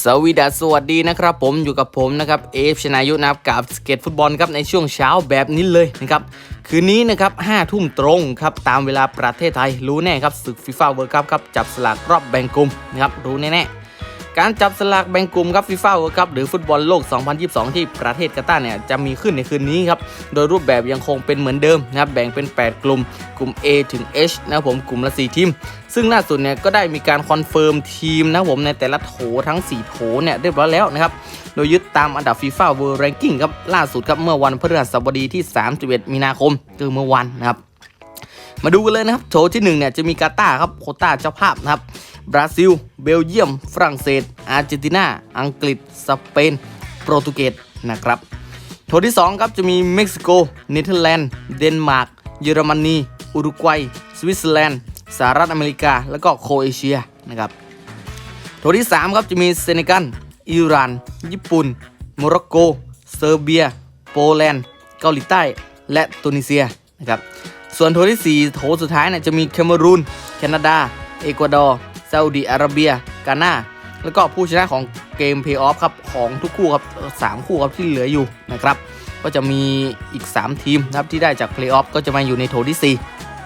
สวีดัสสวัสดีนะครับผมอยู่กับผมนะครับเอฟชนายุนะครับกับสเก็ตฟุตบอลครับในช่วงเช้าแบบนี้เลยนะครับคืนนี้นะครับห้าทุ่มตรงครับตามเวลาประเทศไทยรู้แน่ครับศึกฟีฟ่าเวิร์คัพครับจับสลากรอบแบ่งกลุ่มนะครับรู้แน่ๆ การจับสลากแบ่งกลุ่มครับฟีฟ่าเวิร์คัพหรือฟุตบอลโลก 2022 ที่ประเทศกาตาร์เนี่ยจะมีขึ้นในคืนนี้ครับ โดยรูปแบบยังคงเป็นเหมือนเดิมนะครับแบ่งเป็น 8 กลุ่ม กลุ่ม A ถึง H นะผมกลุ่มละ 4 ทีม ซึ่งล่าสุดเนี่ยก็ได้มีการคอนเฟิร์มทีมนะผมในแต่ละโถทั้ง 4 โถเนี่ยเรียบร้อยแล้วนะครับ โดยยึดตามอันดับ FIFA World Ranking ครับล่าสุดครับเมื่อวันพฤหัสบดีที่ 31 มีนาคมคือเมื่อวันนะครับมาดูกันเลยนะครับโถที่1เนี่ยจะมีกาตาร์ครับโคตาเจ้าภาพนะครับ บราซิล เบลเยียม ฝรั่งเศส อาร์เจนตินา อังกฤษ สเปน โปรตุเกสนะครับโถที่ 2 ครับจะมีเม็กซิโก เนเธอร์แลนด์ เดนมาร์ก เยอรมนี อุรุกวัย สวิตเซอร์แลนด์ สหรัฐอเมริกา แล้วก็โคเอเชียนะครับโถที่ 3 ครับจะมีเซเนกัล อิหร่าน ญี่ปุ่น โมร็อกโก เซอร์เบีย โปแลนด์ เกาหลีใต้ และตุนิเซียนะครับ ส่วนโถที่ 4 โถสุดท้ายเนี่ยจะมีแคเมรูน แคนาดา เอกวาดอร์ ซาอุดิอาระเบียกานาแล้วก็ผู้ชนะของเกมเพย์ออฟครับของทุกคู่ครับสามคู่ครับที่เหลืออยู่นะครับ ก็จะมีอีก 3 ทีมนะครับที่ได้จากเพลย์ออฟก็จะมาอยู่ในโถที่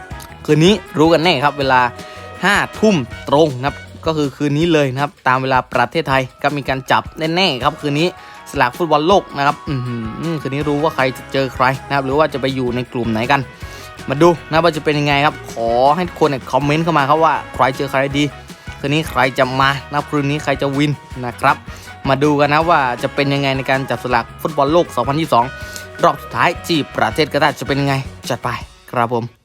4 คืนนี้รู้กันแน่ครับเวลา 5 ทุ่มตรงนะครับก็คือคืนนี้เลยนะครับตามเวลาประเทศไทยก็มีการจับแน่ๆครับคืนนี้สลากฟุตบอลโลกนะครับคืนนี้รู้ว่าใครจะเจอใครนะครับหรือว่าจะไปอยู่ในกลุ่มไหนกัน มาดูนะว่าจะเป็นยังไงครับ ขอให้ทุกคนเนี่ยคอมเมนต์เข้ามาครับว่าใครเจอใครดี คืนนี้ใครจะมานะคืนนี้ใครจะวินนะครับ มาดูกันนะว่าจะเป็นยังไงในการจับสลากฟุตบอลโลก 2022 รอบสุดท้ายที่ประเทศกาตาร์จะเป็นยังไงจัดไปครับผม